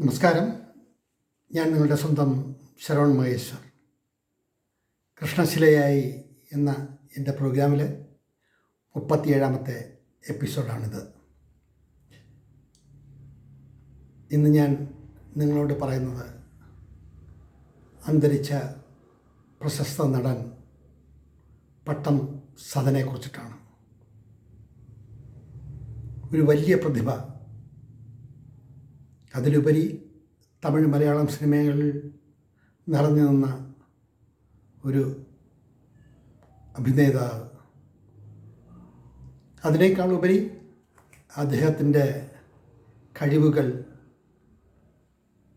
നമസ്കാരം. ഞാൻ നിങ്ങളുടെ സ്വന്തം ശരവൺ മഹേശ്വർ. കൃഷ്ണശിലയായി എന്ന എന്റെ പ്രോഗ്രാമിലെ മുപ്പത്തിയേഴാമത്തെ എപ്പിസോഡാണിത്. ഇന്ന് ഞാൻ നിങ്ങളോട് പറയുന്നത് അന്തരിച്ച പ്രശസ്ത നടൻ പട്ടം സദനെക്കുറിച്ചിട്ടാണ് ഒരു വലിയ പ്രതിഭ അതിലുപരി തമിഴ് മലയാളം സിനിമകളിൽ നിറഞ്ഞു നിന്ന ഒരു അഭിനേതാവ്. അതിനേക്കാൾ ഉപരി അദ്ദേഹത്തിന്റെ കഴിവുകൾ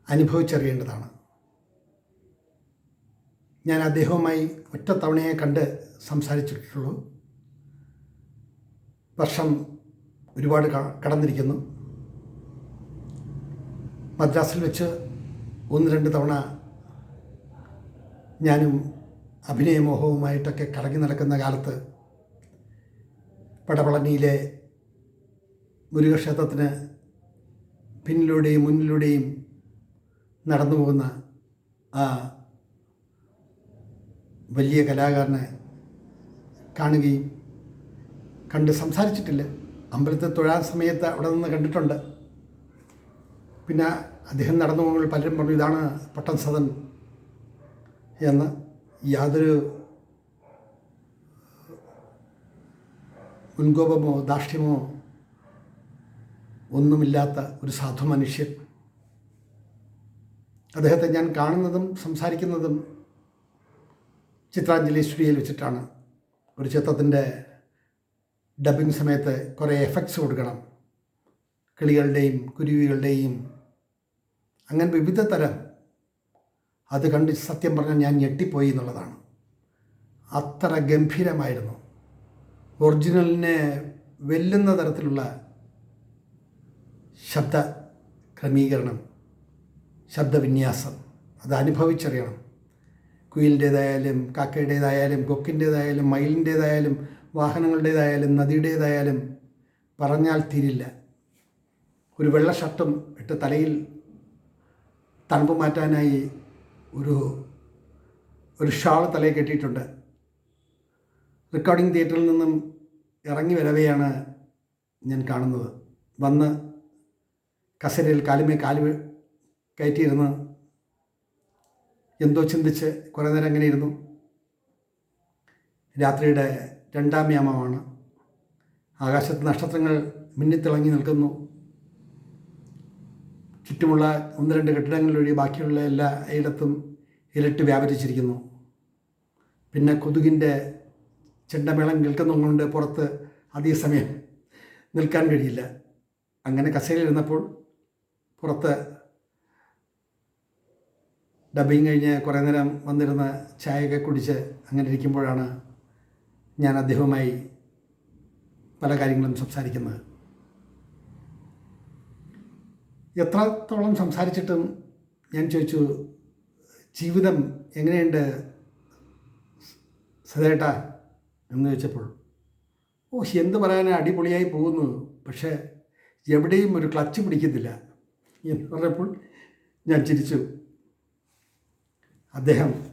അനുഭവിച്ചറിയേണ്ടതാണ്. ഞാൻ അദ്ദേഹവുമായി ഒറ്റ തവണയെ കണ്ട് സംസാരിച്ചിട്ടുള്ളൂ. വർഷം ഒരുപാട് കടന്നിരിക്കുന്നു. മദ്രാസിൽ വെച്ച് ഒന്ന് രണ്ട് തവണ ഞാനും അഭിനയമോഹവുമായിട്ടൊക്കെ കറങ്ങി നടക്കുന്ന കാലത്ത് പടപളനിയിലെ മുരുകക്ഷേത്രത്തിന് പിന്നിലൂടെയും മുന്നിലൂടെയും നടന്നു പോകുന്ന ആ വലിയ കലാകാരനെ കാണുകയും കണ്ട് സംസാരിച്ചിട്ടില്ല. അമ്പലത്തിൽ തൊഴാൻ സമയത്ത് അവിടെ നിന്ന് കണ്ടിട്ടുണ്ട്. പിന്നെ അദ്ദേഹം നടന്നു പോകുമ്പോൾ പലരും പറഞ്ഞു ഇതാണ് പട്ടം സദൻ എന്ന് യാതൊരു മുൻകോപമോ ദാഷ്ട്യമോ ഒന്നുമില്ലാത്ത ഒരു സാധു മനുഷ്യൻ. അദ്ദേഹത്തെ ഞാൻ കാണുന്നതും സംസാരിക്കുന്നതും ചിത്രാഞ്ജലി സ്റ്റുഡിയോയിൽ വെച്ചിട്ടാണ്. ഒരു ചിത്രത്തിന്റെ ഡബിങ് സമയത്ത് കുറേ എഫക്ട്സ് കൊടുക്കണം. കിളികളുടെയും കുരുവികളുടെയും അങ്ങനെ വിവിധ തരം. അത് കണ്ട് സത്യം പറഞ്ഞാൽ ഞാൻ ഞെട്ടിപ്പോയി എന്നുള്ളതാണ്. അത്ര ഗംഭീരമായിരുന്നു. ഒറിജിനലിനെ വെല്ലുന്ന തരത്തിലുള്ള ശബ്ദ ക്രമീകരണം ശബ്ദവിന്യാസം അത് അനുഭവിച്ചറിയണം. കുയിലിന്റേതായാലും കാക്കയുടേതായാലും കൊക്കിന്റേതായാലും മയിലിന്റേതായാലും വാഹനങ്ങളുടേതായാലും നദിയുടേതായാലും പറഞ്ഞാൽ തീരില്ല. ഒരു വെള്ള ഷർട്ടും ഇട്ട് തലയിൽ തണുപ്പ് മാറ്റാനായി ഒരു ഒരു ഷാൾ തലയിൽ കെട്ടിയിട്ടുണ്ട്. റെക്കോർഡിംഗ് തിയേറ്ററിൽ നിന്നും ഇറങ്ങി വരവെയാണ് ഞാൻ കാണുന്നത്. വന്ന് കസേരയിൽ കാലുമേ കാൽ കയറ്റിയിരുന്ന് എന്തോ ചിന്തിച്ച് കുറേ നേരം അങ്ങനെ ഇരുന്നു. രാത്രിയുടെ രണ്ടാം യാമമാണ്. ആകാശത്ത് നക്ഷത്രങ്ങൾ മിന്നിത്തിളങ്ങി നിൽക്കുന്നു. ചുറ്റുമുള്ള ഒന്ന് രണ്ട് കെട്ടിടങ്ങളിലൊഴി ബാക്കിയുള്ള എല്ലാ ഇടത്തും ഇരട്ട് വ്യാപരിച്ചിരിക്കുന്നു. പിന്നെ കൊതുകിന്റെ ചെണ്ടമേളം കേൾക്കുന്നതുകൊണ്ട് പുറത്ത് അധിക സമയം നിൽക്കാൻ കഴിയില്ല. അങ്ങനെ കസേരയിലിരുന്നപ്പോൾ പുറത്ത് ഡബിങ് കഴിഞ്ഞ് കുറേ നേരം വന്നിരുന്ന് ചായയൊക്കെ കുടിച്ച് അങ്ങനെ ഇരിക്കുമ്പോഴാണ് ഞാൻ അദ്ദേഹവുമായി പല കാര്യങ്ങളും സംസാരിക്കുന്നത്. എത്രത്തോളം സംസാരിച്ചിട്ടും ഞാൻ ചോദിച്ചു ജീവിതം എങ്ങനെയുണ്ട് സതേട്ടാ എന്ന് ചോദിച്ചപ്പോൾ ഓ എന്ത് പറയാൻ അടിപൊളിയായി പോകുന്നു. പക്ഷേ എവിടെയും ഒരു ക്ലച്ച് പിടിക്കുന്നില്ല എന്ന് പറഞ്ഞപ്പോൾ ഞാൻ ചിരിച്ചു. അദ്ദേഹം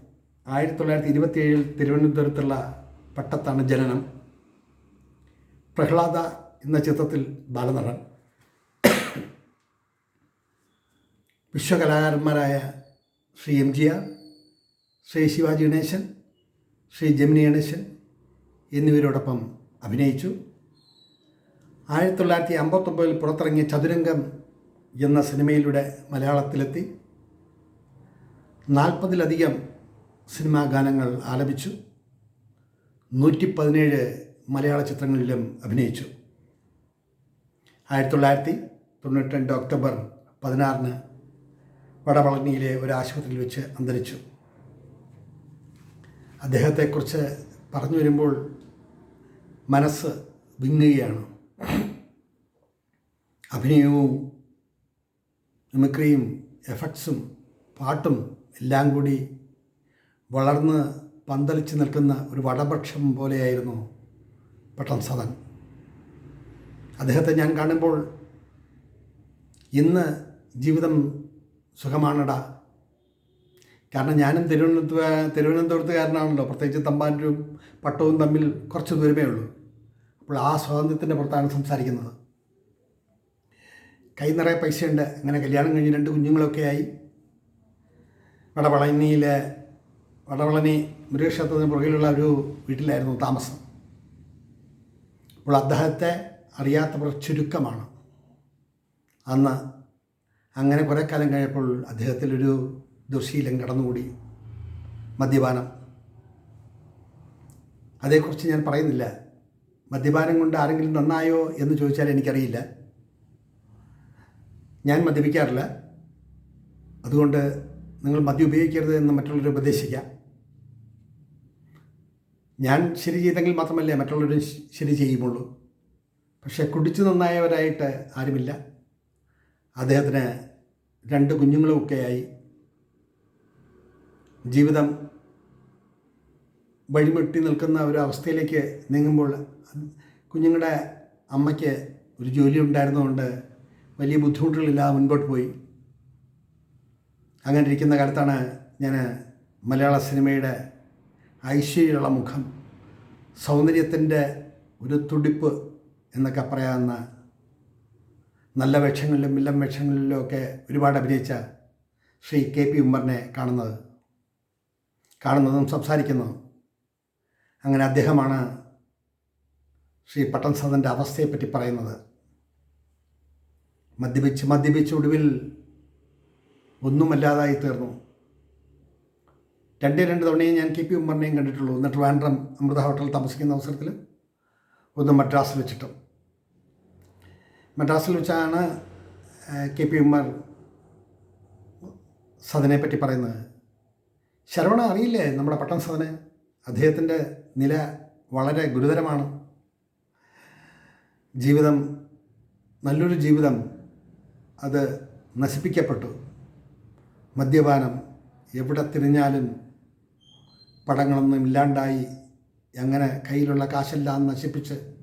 ആയിരത്തി തൊള്ളായിരത്തി ഇരുപത്തിയേഴിൽ തിരുവനന്തപുരത്തുള്ള പട്ടത്താണ് ജനനം. പ്രഹ്ലാദ എന്ന ചിത്രത്തിൽ ബാലനടൻ. വിശ്വകലാകാരന്മാരായ Shri M G R Shri Sivaji Ganesan Shri Gemini Ganesan എന്നിവരോടൊപ്പം അഭിനയിച്ചു. ആയിരത്തി തൊള്ളായിരത്തി അമ്പത്തൊമ്പതിൽ പുറത്തിറങ്ങിയ ചതുരംഗം എന്ന സിനിമയിലൂടെ മലയാളത്തിലെത്തി. നാൽപ്പതിലധികം സിനിമാ ഗാനങ്ങൾ ആലപിച്ചു. നൂറ്റി പതിനേഴ് മലയാള ചിത്രങ്ങളിലും അഭിനയിച്ചു. ആയിരത്തി തൊള്ളായിരത്തി തൊണ്ണൂറ്റി രണ്ട് ഒക്ടോബർ പതിനാറിന് വടപളനിയിലെ ഒരു ആശുപത്രിയിൽ വെച്ച് അന്തരിച്ചു. അദ്ദേഹത്തെക്കുറിച്ച് പറഞ്ഞു വരുമ്പോൾ മനസ്സ് വിങ്ങുകയാണ്. അഭിനയവും മിമിക്രിയും എഫക്ട്സും പാട്ടും എല്ലാം കൂടി വളർന്ന് പന്തലിച്ച് നിൽക്കുന്ന ഒരു വടപക്ഷം പോലെയായിരുന്നു പട്ടം സദൻ. അദ്ദേഹത്തെ ഞാൻ കാണുമ്പോൾ ഇന്ന് ജീവിതം സുഖമാണടാ. കാരണം ഞാനും തിരുവനന്തപുര തിരുവനന്തപുരത്തുകാരനാണല്ലോ. പ്രത്യേകിച്ച് തമ്പാനൂരും പട്ടവും തമ്മിൽ കുറച്ച് ദൂരമേ ഉള്ളൂ. അപ്പോൾ ആ സ്വാതന്ത്ര്യത്തിന്റെ പുറത്താണ് സംസാരിക്കുന്നത്. കൈ നിറയെ പൈസയുണ്ട്. അങ്ങനെ കല്യാണം കഴിഞ്ഞ് രണ്ട് കുഞ്ഞുങ്ങളൊക്കെ ആയി. വടവളനിയിലെ വടവളനി മുരുകക്ഷേത്രത്തിന് പുറകിലുള്ള ഒരു വീട്ടിലായിരുന്നു താമസം. അപ്പോൾ അദ്ദേഹത്തെ അറിയാത്തവർ ചുരുക്കമാണ്. അന്ന് അങ്ങനെ കുറേ കാലം കഴിഞ്ഞപ്പോൾ അദ്ദേഹത്തിലൊരു ദുശീലം കടന്നുകൂടി. മദ്യപാനം. അതേക്കുറിച്ച് ഞാൻ പറയുന്നില്ല. മദ്യപാനം കൊണ്ട് ആരെങ്കിലും നന്നായോ എന്ന് ചോദിച്ചാൽ എനിക്കറിയില്ല. ഞാൻ മദ്യപിക്കാറില്ല. അതുകൊണ്ട് നിങ്ങൾ മദ്യം ഉപയോഗിക്കരുത് എന്ന് മറ്റുള്ളവരെ ഉപദേശിക്കാം. ഞാൻ ശരി ചെയ്തെങ്കിൽ മാത്രമല്ലേ മറ്റുള്ളവരും ശരി ചെയ്യുമുള്ളൂ. പക്ഷേ കുടിച്ചു നന്നായവരായിട്ട് ആരുമില്ല. അദ്ദേഹത്തിന് രണ്ട് കുഞ്ഞുങ്ങളുമൊക്കെയായി ജീവിതം വഴിമുട്ടി നിൽക്കുന്ന ഒരു അവസ്ഥയിലേക്ക് നീങ്ങുമ്പോൾ കുഞ്ഞുങ്ങളുടെ അമ്മയ്ക്ക് ഒരു ജോലി ഉണ്ടായിരുന്നതുകൊണ്ട് വലിയ ബുദ്ധിമുട്ടുകളില്ലാതെ മുൻപോട്ട് പോയി. അങ്ങനെ ഇരിക്കുന്ന കാലത്താണ് ഞാൻ മലയാള സിനിമയുടെ ഐശ്വര്യമുള്ള മുഖം സൗന്ദര്യത്തിന്റെ ഒരു തുടിപ്പ് എന്നൊക്കെ പറയാവുന്ന നല്ല വേഷങ്ങളിലും വില്ലൻ വേഷങ്ങളിലും ഒക്കെ ഒരുപാട് അഭിനയിച്ച ശ്രീ കെ പി ഉമ്മറിനെ കാണുന്നത്. കാണുന്നതും സംസാരിക്കുന്നതും അങ്ങനെ അദ്ദേഹമാണ് ശ്രീ പട്ടൻ സദന്റെ അവസ്ഥയെപ്പറ്റി പറയുന്നത്. മദ്യപിച്ച് മദ്യപിച്ച് ഒടുവിൽ ഒന്നുമല്ലാതായി തീർന്നു. രണ്ടേ രണ്ട് തവണയും ഞാൻ കെ പി ഉമ്മറിനെയും കണ്ടിട്ടുള്ളൂ. എന്നിട്ട് ട്രിവാൻഡ്രം അമൃത ഹോട്ടലിൽ താമസിക്കുന്ന അവസരത്തിൽ ഒന്ന് മദ്രാസിൽ വെച്ചിട്ടും. മദ്രാസിൽ വെച്ചാണ് കെ പി ഉമ്മർ സദനെ പറ്റി പറയുന്നത്. ശരവണ അറിയില്ലേ നമ്മുടെ പട്ടം സദനെ? അദ്ദേഹത്തിന്റെ നില വളരെ ഗുരുതരമാണ്. ജീവിതം നല്ലൊരു ജീവിതം അത് നശിപ്പിക്കപ്പെട്ടു. മദ്യപാനം എവിടെ തിരിഞ്ഞാലും പടങ്ങളൊന്നും ഇല്ലാണ്ടായി അങ്ങനെ കയ്യിലുള്ള കാശെല്ലാം നശിപ്പിച്ച്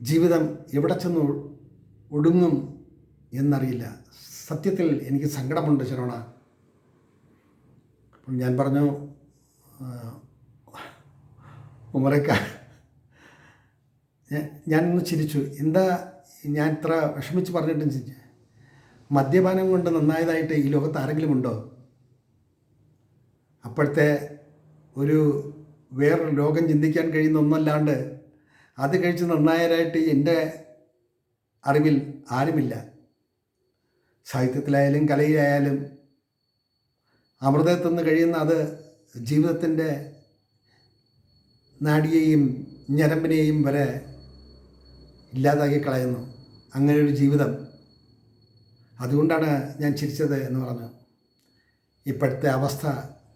ജീവിതം എവിടെ ചെന്ന് ഒടുങ്ങും എന്നറിയില്ല. സത്യത്തിൽ എനിക്ക് സങ്കടമുണ്ട് ശരവണ. അപ്പം ഞാൻ പറഞ്ഞു ഉമറക്ക ഞാനൊന്ന് ചിരിച്ചു. എന്താ ഞാൻ ഇത്ര വിഷമിച്ച് പറഞ്ഞിട്ടും ചിരിച്ചു മദ്യപാനം കൊണ്ട് നന്നായതായിട്ട് ഈ ലോകത്ത് ആരെങ്കിലും ഉണ്ടോ? അപ്പോഴത്തെ ഒരു വേറൊരു ലോകം ചിന്തിക്കാൻ കഴിയുന്ന ഒന്നല്ലാണ്ട് അത് കഴിച്ച് നിർണായകരായിട്ട് എന്റെ അറിവിൽ ആരുമില്ല. സാഹിത്യത്തിലായാലും കലയിലായാലും അമൃതത്തിന്ന് കഴിയുന്ന അത് ജീവിതത്തിന്റെ നാടിയെയും ഞരമ്പിനെയും വരെ ഇല്ലാതാക്കി കളയുന്നു. അങ്ങനെ ഒരു ജീവിതം അതുകൊണ്ടാണ് ഞാൻ ചിരിച്ചത് എന്ന് പറഞ്ഞു. ഇപ്പോഴത്തെ അവസ്ഥ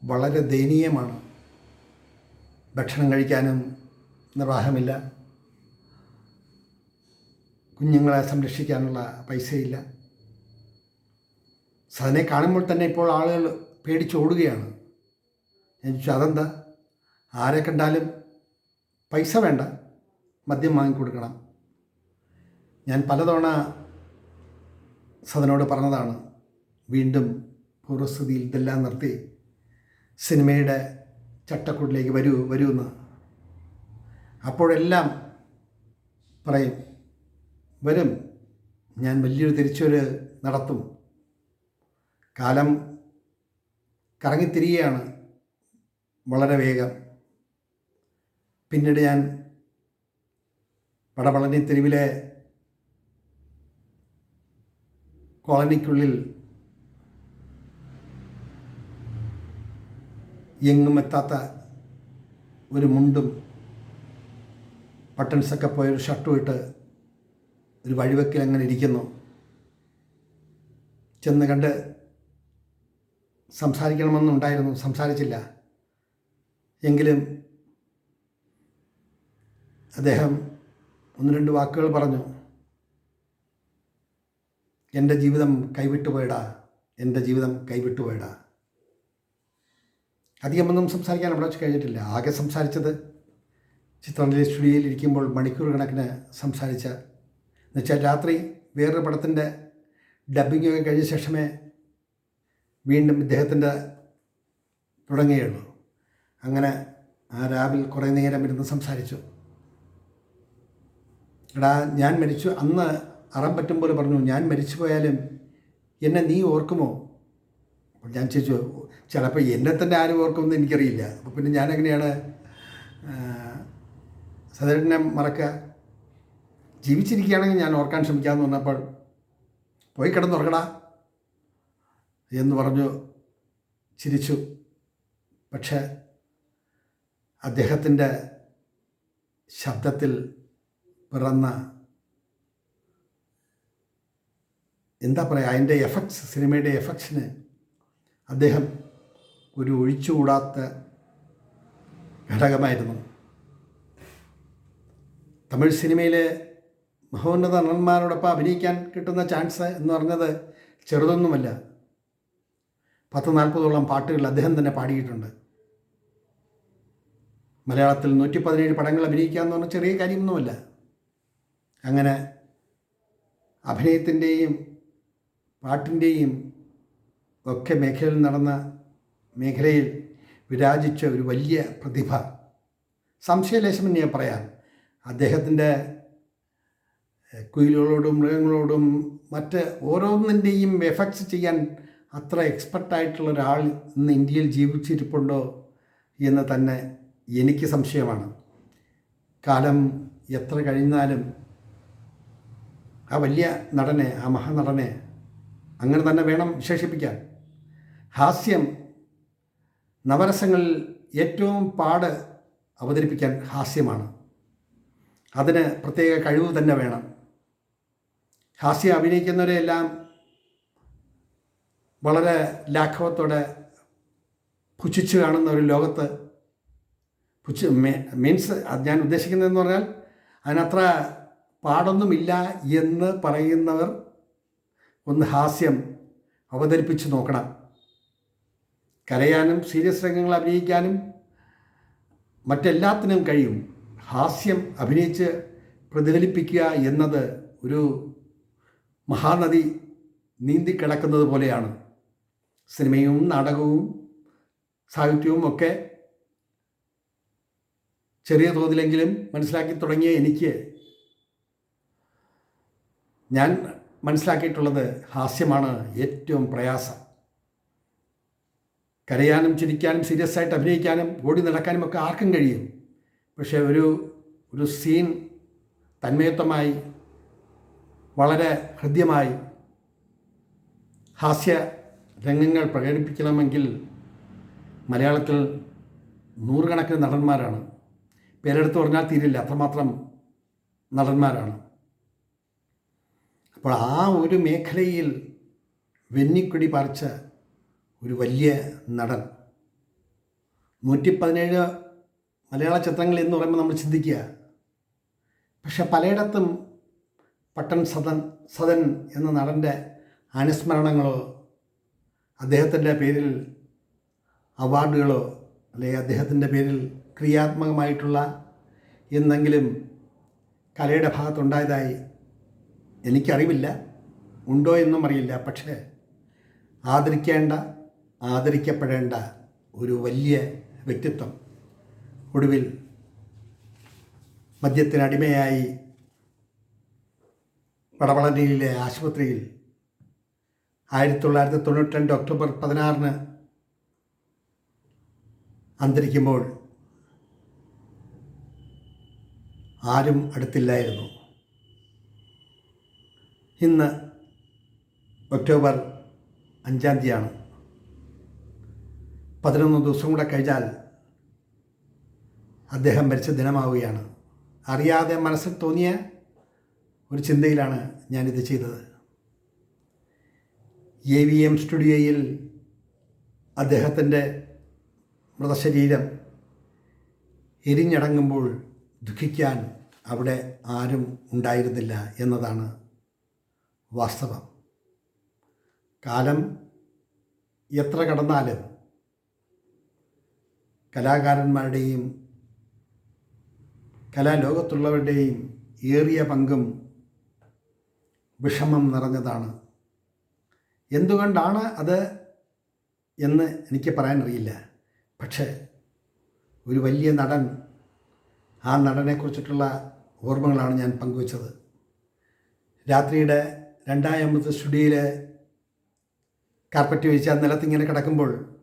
വളരെ ദയനീയമാണ്. ഭക്ഷണം കഴിക്കാനും നിർവാഹമില്ല. കുഞ്ഞുങ്ങളെ സംരക്ഷിക്കാനുള്ള പൈസയില്ല. സദനെ കാണുമ്പോൾ തന്നെ ഇപ്പോൾ ആളുകൾ പേടിച്ചോടുകയാണ് ഞാൻ ചോദിച്ചു അതെന്താ? ആരെ കണ്ടാലും പൈസ വേണ്ട. മദ്യം വാങ്ങിക്കൊടുക്കണം ഞാൻ പലതവണ സദനോട് പറഞ്ഞതാണ് വീണ്ടും പൂർവസ്ഥിതിയിൽ ഇതെല്ലാം നിർത്തി സിനിമയുടെ ചട്ടക്കൂട്ടിലേക്ക് വരൂ വരൂ എന്ന് അപ്പോഴെല്ലാം പറയും വരും. ഞാൻ വലിയൊരു തിരിച്ചൊരു നടത്തും. കാലം കറങ്ങിത്തിരികയാണ് വളരെ വേഗം. പിന്നീട് ഞാൻ വടപളനി തെരുവിലെ കോളനിക്കുള്ളിൽ എങ്ങും എത്താത്ത ഒരു മുണ്ടും ബട്ടൺസൊക്കെ പോയൊരു ഷർട്ടും ഇട്ട് ഒരു വഴിവെക്കിൽ അങ്ങനെ ഇരിക്കുന്നു? ചെന്ന് കണ്ട് സംസാരിക്കണമെന്നുണ്ടായിരുന്നു സംസാരിച്ചില്ല. എങ്കിലും അദ്ദേഹം ഒന്ന് രണ്ട് വാക്കുകൾ പറഞ്ഞു എന്റെ ജീവിതം കൈവിട്ടു പോയടാ എന്റെ ജീവിതം കൈവിട്ടു പോയടാ. അധികമൊന്നും സംസാരിക്കാൻ അവിടെ വെച്ച് കഴിഞ്ഞിട്ടില്ല. ആകെ സംസാരിച്ചത് ചിത്രാഞ്ജലി സ്റ്റുഡിയോയിൽ ഇരിക്കുമ്പോൾ മണിക്കൂർ കണക്കിന് സംസാരിച്ച എന്നുവെച്ചാൽ രാത്രി വേറൊരു പടത്തിന്റെ ഡബിങ് ഒക്കെ കഴിഞ്ഞ ശേഷമേ വീണ്ടും ഇദ്ദേഹത്തിന്റെ തുടങ്ങുകയുള്ളൂ. അങ്ങനെ ആ രാവിൽ കുറേ നേരം ഇരുന്ന് സംസാരിച്ചു. എടാ ഞാൻ മരിച്ചു. അന്ന് അറം പറ്റും പോലെ പറഞ്ഞു ഞാൻ മരിച്ചു പോയാലും എന്നെ നീ ഓർക്കുമോ? ഞാൻ ചോദിച്ചു ചിലപ്പോൾ എന്നെ തന്നെ ആരും ഓർക്കുമെന്ന് എനിക്കറിയില്ല. അപ്പോൾ പിന്നെ ഞാനെങ്ങനെയാണ് സദരനെ മറക്കുക? ജീവിച്ചിരിക്കുകയാണെങ്കിൽ ഞാൻ ഓർക്കാൻ ശ്രമിക്കാമെന്ന് പറഞ്ഞപ്പോൾ പോയി കിടന്നുറങ്ങടാ എന്ന് പറഞ്ഞു ചിരിച്ചു. പക്ഷേ അദ്ദേഹത്തിന്റെ ശബ്ദത്തിൽ പിറന്ന എന്താ പറയുക അതിന്റെ എഫക്ട്സ് സിനിമയുടെ എഫക്ട്സിന് അദ്ദേഹം ഒരു ഒഴിച്ചുകൂടാത്ത ഘടകമായിരുന്നു. തമിഴ് സിനിമയിലെ മഹോന്നത നടന്മാരോടൊപ്പം അഭിനയിക്കാൻ കിട്ടുന്ന ചാൻസ് എന്ന് പറഞ്ഞത് ചെറുതൊന്നുമല്ല. പത്ത് നാൽപ്പതോളം പാട്ടുകൾ അദ്ദേഹം തന്നെ പാടിയിട്ടുണ്ട്. മലയാളത്തിൽ നൂറ്റി പതിനേഴ് പടങ്ങൾ അഭിനയിക്കുക എന്ന് പറഞ്ഞാൽ ചെറിയ കാര്യമൊന്നുമല്ല. അങ്ങനെ അഭിനയത്തിന്റെയും പാട്ടിന്റെയും ഒക്കെ മേഖലയിൽ നടന്ന മേഖലയിൽ വിരാജിച്ച ഒരു വലിയ പ്രതിഭ. സംശയലേശം ഞാൻ പറയാം. അദ്ദേഹത്തിന്റെ കുയിലുകളോടും മൃഗങ്ങളോടും മറ്റ് ഓരോന്നിന്റെയും എഫക്ട്സ് ചെയ്യാൻ അത്ര എക്സ്പെർട്ടായിട്ടുള്ള ഒരാൾ ഇന്ന് ഇന്ത്യയിൽ ജീവിച്ചിരിപ്പുണ്ടോ എന്ന് തന്നെ എനിക്ക് സംശയമാണ്. കാലം എത്ര കഴിഞ്ഞാലും ആ വലിയ നടനെ ആ മഹാനടനെ അങ്ങനെ തന്നെ വേണം വിശേഷിപ്പിക്കാൻ. ഹാസ്യം നവരസങ്ങളിൽ ഏറ്റവും പാട് അവതരിപ്പിക്കാൻ ഹാസ്യമാണ്. അതിന് പ്രത്യേക കഴിവ് തന്നെ വേണം. ഹാസ്യം അഭിനയിക്കുന്നവരെയെല്ലാം വളരെ ലാഘവത്തോടെ പുച്ഛിച്ച് കാണുന്ന ഒരു ലോകത്ത് പുച്ഛ മീൻസ് ഞാൻ ഉദ്ദേശിക്കുന്നതെന്ന് പറഞ്ഞാൽ അതിനത്ര പാടൊന്നുമില്ല എന്ന് പറയുന്നവർ ഒന്ന് ഹാസ്യം അവതരിപ്പിച്ച് നോക്കണം. കരയാനും സീരിയസ് രംഗങ്ങൾ അഭിനയിക്കാനും മറ്റെല്ലാത്തിനും കഴിയും. ഹാസ്യം അഭിനയിച്ച് പ്രതിഫലിപ്പിക്കുക എന്നത് ഒരു മഹാനദി നീന്തിക്കിടക്കുന്നത് പോലെയാണ്. സിനിമയും നാടകവും സാഹിത്യവും ഒക്കെ ചെറിയ തോതിലെങ്കിലും മനസ്സിലാക്കി തുടങ്ങിയ എനിക്ക് ഞാൻ മനസ്സിലാക്കിയിട്ടുള്ളത് ഹാസ്യമാണ് ഏറ്റവും പ്രയാസം. കരയാനും ചിരിക്കാനും സീരിയസ് ആയിട്ട് അഭിനയിക്കാനും ഓടി നടക്കാനും ഒക്കെ ആർക്കും കഴിയും. പക്ഷേ ഒരു ഒരു സീൻ തന്മയത്വമായി വളരെ ഹൃദ്യമായി ഹാസ്യ രംഗങ്ങൾ പ്രകടിപ്പിക്കണമെങ്കിൽ മലയാളത്തിൽ നൂറുകണക്കിന് നടന്മാരാണ്. പേരെടുത്ത് പറഞ്ഞാൽ തീരില്ല അത്രമാത്രം നടന്മാരാണ്. അപ്പോൾ ആ ഒരു മേഖലയിൽ വെന്നിക്കൊടി പറിച്ച ഒരു വലിയ നടൻ നൂറ്റി പതിനേഴ് മലയാള ചിത്രങ്ങൾ എന്ന് പറയുമ്പോൾ നമ്മൾ ചിന്തിക്കുക. പക്ഷെ പലയിടത്തും പട്ടൺ സദൻ സദൻ എന്ന നടന്റെ അനുസ്മരണങ്ങളോ അദ്ദേഹത്തിന്റെ പേരിൽ അവാർഡുകളോ അല്ലെങ്കിൽ അദ്ദേഹത്തിന്റെ പേരിൽ ക്രിയാത്മകമായിട്ടുള്ള എന്തെങ്കിലും കലയുടെ ഭാഗത്തുണ്ടായതായി എനിക്കറിവില്ല. ഉണ്ടോ എന്നും അറിയില്ല. പക്ഷേ ആദരിക്കേണ്ട ആദരിക്കപ്പെടേണ്ട ഒരു വലിയ വ്യക്തിത്വം ഒടുവിൽ മദ്യത്തിനടിമയായി വടവളനിയിലെ ആശുപത്രിയിൽ ആയിരത്തി തൊള്ളായിരത്തി തൊണ്ണൂറ്റി രണ്ട് ഒക്ടോബർ പതിനാറിന് അന്തരിക്കുമ്പോൾ ആരും അടുത്തില്ലായിരുന്നു. ഇന്ന് ഒക്ടോബർ അഞ്ചാം തീയതിയാണ്. പതിനൊന്ന് ദിവസം കൂടെ കഴിഞ്ഞാൽ അദ്ദേഹം മരിച്ച ദിനമാവുകയാണ്. അറിയാതെ മനസ്സിൽ തോന്നിയ ഒരു ചിന്തയിലാണ് ഞാനിത് ചെയ്തത്. എ വി എം സ്റ്റുഡിയോയിൽ അദ്ദേഹത്തിന്റെ മൃതശരീരം എരിഞ്ഞടങ്ങുമ്പോൾ ദുഃഖിക്കാൻ അവിടെ ആരും ഉണ്ടായിരുന്നില്ല എന്നതാണ് വാസ്തവം. കാലം എത്ര കടന്നാലും കലാകാരന്മാരുടെയും കലാലോകത്തുള്ളവരുടെയും ഏറിയ പങ്കും വിഷമം നിറഞ്ഞതാണ്. എന്തുകൊണ്ടാണ് അത് എന്ന് എനിക്ക് പറയാനറിയില്ല. പക്ഷേ ഒരു വലിയ നടൻ ആ നടനെക്കുറിച്ചിട്ടുള്ള ഓർമ്മകളാണ് ഞാൻ പങ്കുവച്ചത്. രാത്രിയുടെ രണ്ടാമത്തെ സ്റ്റുഡിയോയിൽ കാർപ്പറ്റ് വിരിച്ച നിലത്തിങ്ങനെ കിടക്കുമ്പോൾ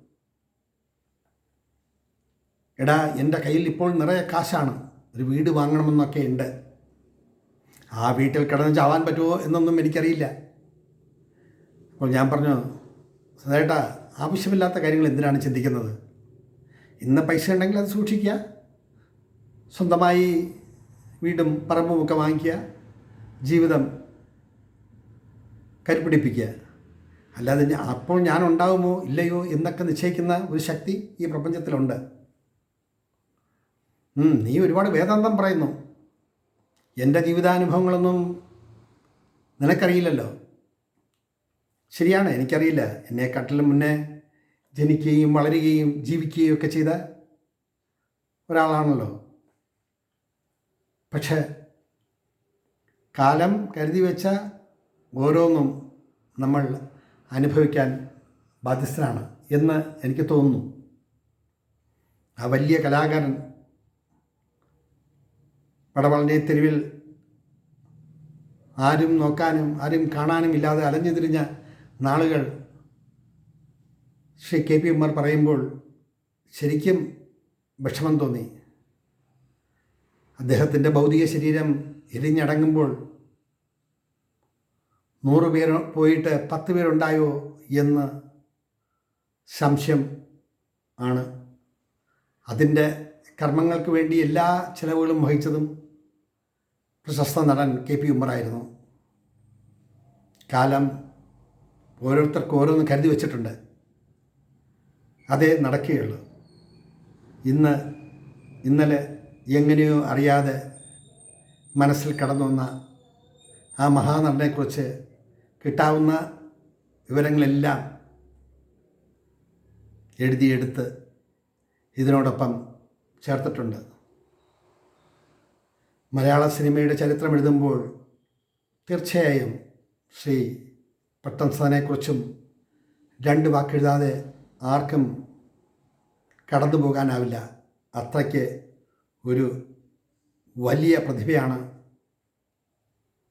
എടാ എന്റെ കയ്യിൽ ഇപ്പോൾ നിറയെ കാശാണ്. ഒരു വീട് വാങ്ങണമെന്നൊക്കെ ഉണ്ട്. ആ വീട്ടിൽ കിടന്ന് ചാവാൻ പറ്റുമോ എന്നൊന്നും എനിക്കറിയില്ല. അപ്പോൾ ഞാൻ പറഞ്ഞു സദേട്ടാ ആവശ്യമില്ലാത്ത കാര്യങ്ങൾ എന്തിനാണ് ചിന്തിക്കുന്നത്? ഇന്ന് പൈസ ഉണ്ടെങ്കിൽ അത് സൂക്ഷിക്കുക. സ്വന്തമായി വീടും പറമ്പും ഒക്കെ വാങ്ങിക്കുക. ജീവിതം കരുപിടിപ്പിക്കുക. അല്ലാതെ അപ്പോൾ ഞാൻ ഇല്ലയോ എന്നൊക്കെ നിശ്ചയിക്കുന്ന ഒരു ശക്തി ഈ പ്രപഞ്ചത്തിലുണ്ട്. നീ ഒരുപാട് വേദാന്തം പറയുന്നു. എന്റെ ജീവിതാനുഭവങ്ങളൊന്നും നിനക്കറിയില്ലല്ലോ? ശരിയാണ് എനിക്കറിയില്ല. എന്നെ കട്ടിലും മുന്നേ ജനിക്കുകയും വളരുകയും ജീവിക്കുകയും ഒക്കെ ചെയ്ത ഒരാളാണല്ലോ. പക്ഷേ കാലം കരുതി വെച്ച ഓരോന്നും നമ്മൾ അനുഭവിക്കാൻ ബാധ്യസ്ഥനാണ് എന്ന് എനിക്ക് തോന്നുന്നു. ആ വലിയ കലാകാരൻ പടവളനെ തെരുവിൽ ആരും നോക്കാനും ആരും കാണാനും ഇല്ലാതെ അലഞ്ഞു തിരിഞ്ഞ നാളുകൾ ശ്രീ കെ പി ഉമ്മർ പറയുമ്പോൾ ശരിക്കും വിഷമം തോന്നി. അദ്ദേഹത്തിന്റെ ഭൗതിക ശരീരം എരിഞ്ഞടങ്ങുമ്പോൾ നൂറ് പേർ പോയിട്ട് പത്ത് പേരുണ്ടായോ എന്ന് സംശയം ആണ്. അതിന്റെ കർമ്മങ്ങൾക്ക് വേണ്ടി എല്ലാ ചിലവുകളും വഹിച്ചതും പ്രശസ്ത നടൻ കെ പി ഉമ്മറായിരുന്നു കാലം ഓരോരുത്തർക്കും ഓരോന്ന് കരുതി വച്ചിട്ടുണ്ട്. അതേ നടക്കുകയുള്ളൂ ഇന്ന് ഇന്നലെ എങ്ങനെയോ അറിയാതെ മനസ്സിൽ കടന്നു വന്ന ആ മഹാനടനെക്കുറിച്ച് കിട്ടാവുന്ന വിവരങ്ങളെല്ലാം എഴുതിയെടുത്ത് ഇതിനോടൊപ്പം ചേർത്തിട്ടുണ്ട്. മലയാള സിനിമയുടെ ചരിത്രം എഴുതുമ്പോൾ തീർച്ചയായും ശ്രീ പട്ടംസനെക്കുറിച്ചും രണ്ട് വാക്കെഴുതാതെ ആർക്കും കടന്നു പോകാനാവില്ല. അത്രയ്ക്ക് ഒരു വലിയ പ്രതിഭയാണ്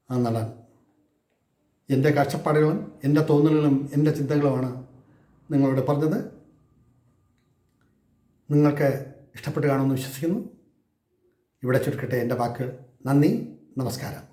ആ നടൻ. എന്റെ കാഴ്ചപ്പാടുകളും എന്റെ തോന്നലുകളും എന്റെ ചിന്തകളുമാണ് നിങ്ങളോട് പറഞ്ഞത്. നിങ്ങൾക്ക് ഇഷ്ടപ്പെട്ട് കാണുമെന്ന് വിശ്വസിക്കുന്നു. ഇവിടെ ചുരുക്കട്ടെ എന്റെ വാക്കുകൾ നന്ദി നമസ്കാരം.